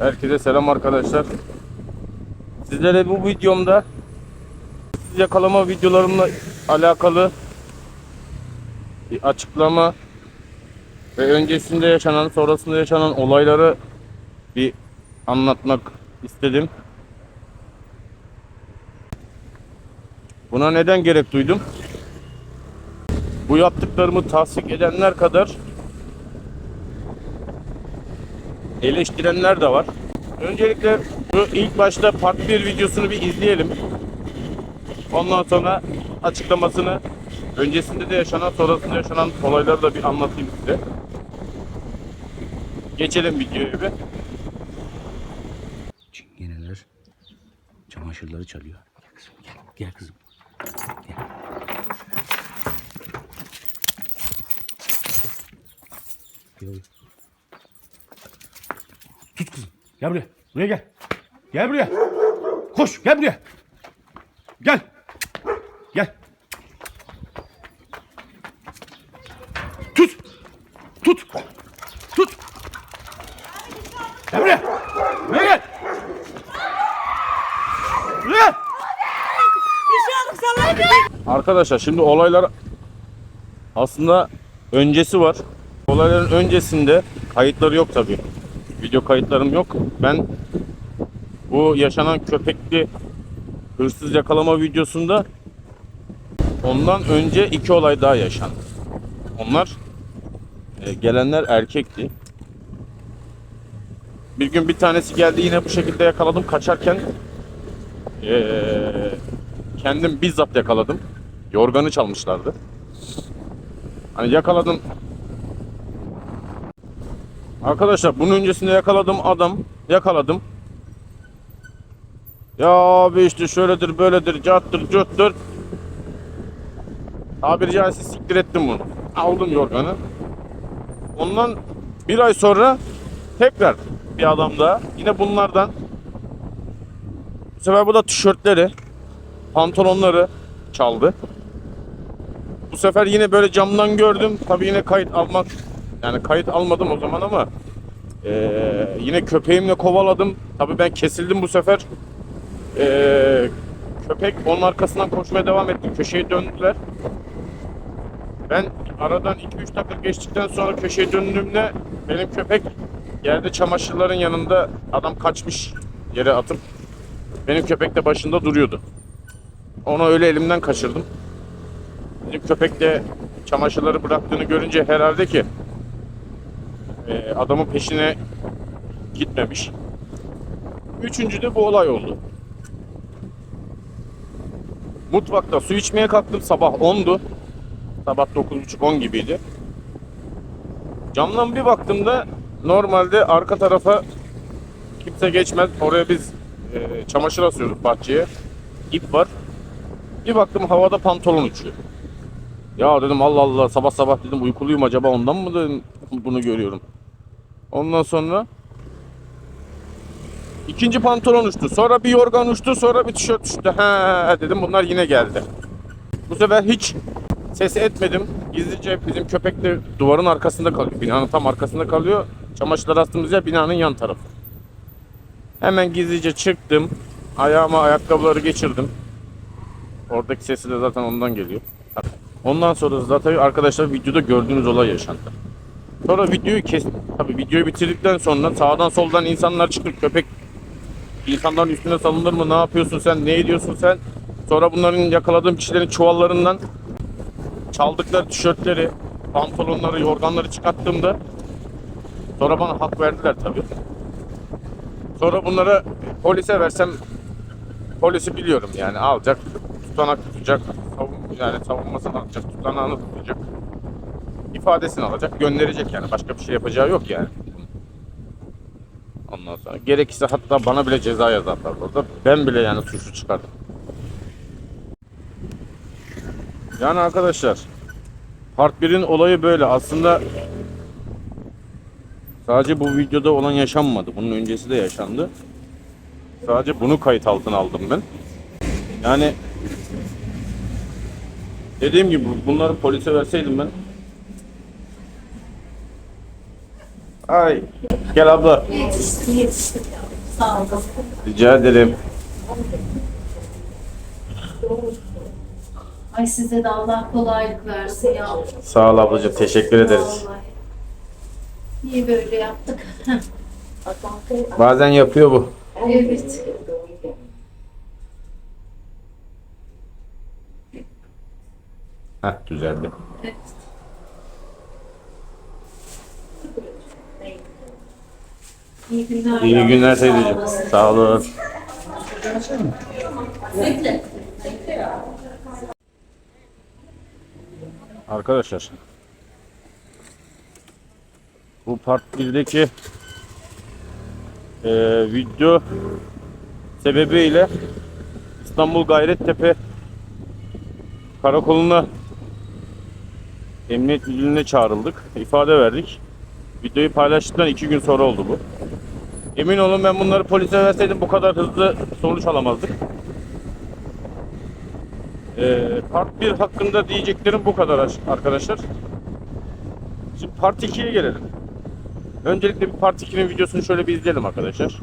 Herkese selam arkadaşlar. Sizlere bu videomda hırsız yakalama videolarımla alakalı bir açıklama ve öncesinde yaşanan, sonrasında yaşanan olayları bir anlatmak istedim. Buna neden gerek duydum? Bu yaptıklarımı tasdik edenler kadar eleştirenler de var. Öncelikle şu ilk başta part 1 videosunu bir izleyelim. Ondan sonra açıklamasını öncesinde de yaşanan sonrasında yaşanan olayları da bir anlatayım size. Geçelim videoya bir. Çingeneler çamaşırları çalıyor. Gel kızım gel. Gel kızım. Gel. Gel. Tut kızım. Gel buraya. Buraya gel. Gel buraya. Koş gel buraya. Gel. Gel. Tut. Tut. Tut. Gel buraya. Buraya gel. Buraya. Arkadaşlar şimdi olaylar aslında öncesi var. Olayların öncesinde kayıtları yok tabii. Video kayıtlarım yok. Ben bu yaşanan köpekli hırsız yakalama videosunda ondan önce iki olay daha yaşandı. Onlar e, gelenler erkekti. Bir gün bir tanesi geldi yine bu şekilde yakaladım kaçarken eee kendim bizzat yakaladım. Yorganı çalmışlardı. Hani yakaladım. Arkadaşlar bunun öncesinde yakaladım adam. Yakaladım. Ya abi işte şöyledir böyledir carttır curttur. Tabiri caizse siktir ettim bunu. Aldım yorganı. Ondan bir ay sonra tekrar bir adam daha. Yine bunlardan. Bu sefer bu da tişörtleri, pantolonları çaldı. Bu sefer yine böyle camdan gördüm. Tabii yine kayıt almak yani kayıt almadım o zaman ama eee, yine köpeğimle kovaladım. Tabii ben kesildim bu sefer. Eee, köpek onun arkasından koşmaya devam etti. Köşeye döndüler. Ben aradan 2-3 dakika geçtikten sonra köşeye döndüğümde benim köpek yerde çamaşırların yanında adam kaçmış yere atıp benim köpek de başında duruyordu. Onu öyle elimden kaçırdım. Bizim köpek de çamaşırları bıraktığını görünce herhalde ki e, adamın peşine gitmemiş. Üçüncü de bu olay oldu. Mutfakta su içmeye kalktım sabah 10'du. Sabah 9.30-10 gibiydi. Camdan bir baktığımda normalde arka tarafa kimse geçmez. Oraya biz e, çamaşır asıyoruz bahçeye. İp var. Bir baktım havada pantolon uçuyor. Ya dedim Allah Allah sabah sabah dedim uykuluyum acaba ondan mı dedim bunu görüyorum. Ondan sonra ikinci pantolon uçtu. Sonra bir yorgan uçtu. Sonra bir tişört uçtu. He dedim bunlar yine geldi. Bu sefer hiç ses etmedim. Gizlice bizim köpek de duvarın arkasında kalıyor. Binanın tam arkasında kalıyor. Çamaşırlar astığımız yer binanın yan tarafı. Hemen gizlice çıktım. Ayağıma ayakkabıları geçirdim. Oradaki sesi de zaten ondan geliyor. Ondan sonra zaten arkadaşlar videoda gördüğünüz olay yaşandı. Sonra videoyu kes tabii videoyu bitirdikten sonra sağdan soldan insanlar çıktı. Köpek insanların üstüne salınır mı? Ne yapıyorsun sen? Ne ediyorsun sen? Sonra bunların yakaladığım kişilerin çuvallarından çaldıkları tişörtleri, pantolonları, yorganları çıkarttığımda sonra bana hak verdiler tabii. Sonra bunları polise versem polisi biliyorum yani alacak, tutanak tutacak, savun, yani savunmasını alacak, tutanağını tutacak, ifadesini alacak, gönderecek yani başka bir şey yapacağı yok yani. Ondan sonra gerekirse hatta bana bile ceza yazarlar orada. Ben bile yani suçlu çıkardım. Yani arkadaşlar Part 1'in olayı böyle. Aslında sadece bu videoda olan yaşanmadı. Bunun öncesi de yaşandı. Sadece bunu kayıt altına aldım ben. Yani dediğim gibi bunları polise verseydim ben Ay. Gel abla. Yetiştim yetiştim. Sağ olun. Rica ederim. Ay size de Allah kolaylık versin ya. Sağ ol ablacığım. Teşekkür ederiz. Vallahi. Niye böyle yaptık? Bazen yapıyor bu. evet. Heh düzeldi. evet. İyi günler. İyi günler teyzeciğim. Sağ olun. Bekle. Arkadaşlar. Bu part 1'deki eee video sebebiyle İstanbul Gayrettepe Karakolu'na Emniyet Müdürlüğü'ne çağrıldık. ifade verdik. Videoyu paylaştıktan iki gün sonra oldu bu. Emin olun ben bunları polise verseydim bu kadar hızlı sonuç alamazdık. Ee, part 1 hakkında diyeceklerim bu kadar aş- arkadaşlar. Şimdi part 2'ye gelelim. Öncelikle bir part 2'nin videosunu şöyle bir izleyelim arkadaşlar.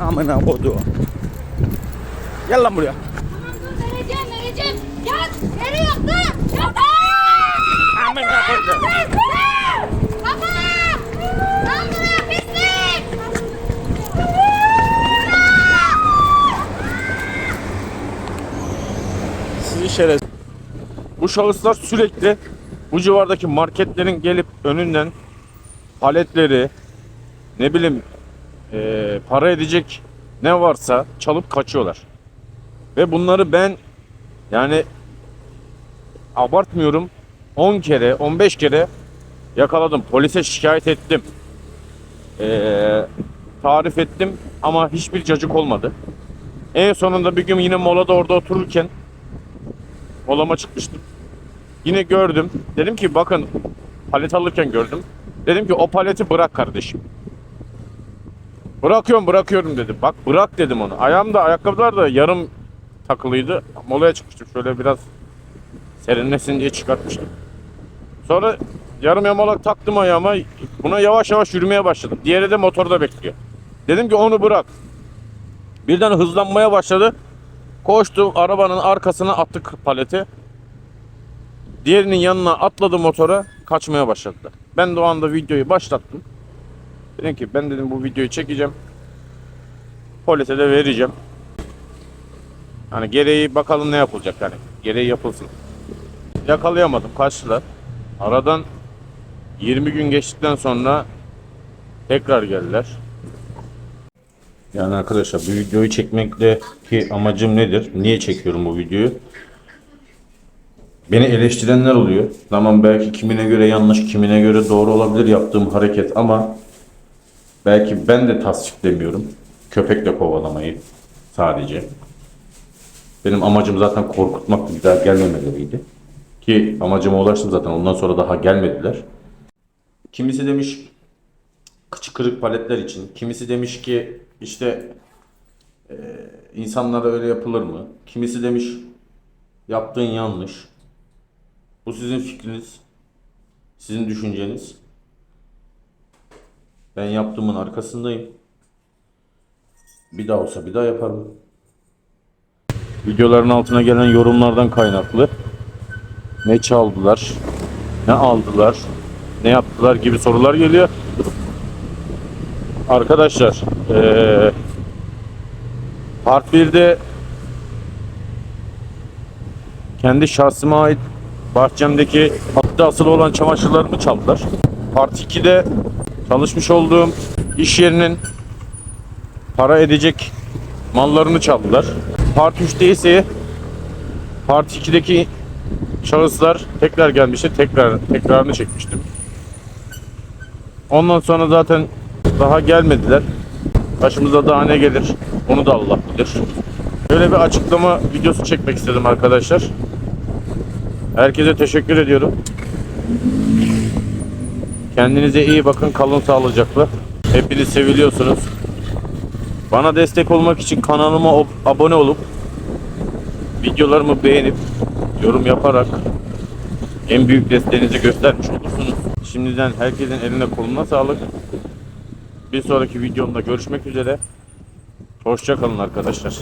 Amına kodu. Gel lan buraya. Vereceğim, vereceğim. Yat, yere yattı. Yattı. Amına kodu. Baba. Lan buraya pislik. Sizi şeref. Bu şahıslar sürekli bu civardaki marketlerin gelip önünden paletleri ne bileyim eee, para edecek ne varsa çalıp kaçıyorlar. Ve bunları ben yani abartmıyorum 10 kere 15 kere yakaladım. Polise şikayet ettim. Eee, tarif ettim ama hiçbir cacık olmadı. En sonunda bir gün yine molada orada otururken Molama çıkmıştım. Yine gördüm. Dedim ki bakın palet alırken gördüm. Dedim ki o paleti bırak kardeşim. Bırakıyorum bırakıyorum dedi. Bak bırak dedim onu. Ayağımda ayakkabılar da yarım takılıydı. Molaya çıkmıştım. Şöyle biraz serinlesin diye çıkartmıştım. Sonra yarım yamalak taktım ayağıma. Buna yavaş yavaş yürümeye başladım. Diğeri de motorda bekliyor. Dedim ki onu bırak. Birden hızlanmaya başladı. Koştum arabanın arkasına attık paleti. Diğerinin yanına atladı motora kaçmaya başladılar. Ben de o anda videoyu başlattım. Dedim ki ben dedim bu videoyu çekeceğim. Polise de vereceğim. Hani gereği bakalım ne yapılacak yani. Gereği yapılsın. Yakalayamadım kaçtılar. Aradan 20 gün geçtikten sonra tekrar geldiler. Yani arkadaşlar bu videoyu çekmekteki amacım nedir? Niye çekiyorum bu videoyu? Beni eleştirenler oluyor. Tamam belki kimine göre yanlış, kimine göre doğru olabilir yaptığım hareket ama belki ben de tasdiklemiyorum. Köpekle kovalamayı sadece. Benim amacım zaten korkutmak bir daha gelmemeleriydi. Ki amacıma ulaştım zaten ondan sonra daha gelmediler. Kimisi demiş kıçı kırık paletler için. Kimisi demiş ki işte e, insanlara öyle yapılır mı? Kimisi demiş yaptığın yanlış. Bu sizin fikriniz. Sizin düşünceniz. Ben yaptığımın arkasındayım. Bir daha olsa bir daha yaparım. Videoların altına gelen yorumlardan kaynaklı ne çaldılar, ne aldılar, ne yaptılar gibi sorular geliyor. Arkadaşlar eee Part 1'de kendi şahsıma ait bahçemdeki hatta asılı olan çamaşırlarımı çaldılar. Part 2'de çalışmış olduğum iş yerinin para edecek mallarını çaldılar. Part 3'te ise Part 2'deki şahıslar tekrar gelmişti. Tekrar tekrarını çekmiştim. Ondan sonra zaten daha gelmediler. Başımıza daha ne gelir onu da Allah bilir. Böyle bir açıklama videosu çekmek istedim arkadaşlar. Herkese teşekkür ediyorum. Kendinize iyi bakın. Kalın sağlıcakla. Hepiniz seviliyorsunuz. Bana destek olmak için kanalıma abone olup videolarımı beğenip yorum yaparak en büyük desteğinizi göstermiş olursunuz. Şimdiden herkesin eline koluna sağlık. Bir sonraki videomda görüşmek üzere. Hoşça kalın arkadaşlar.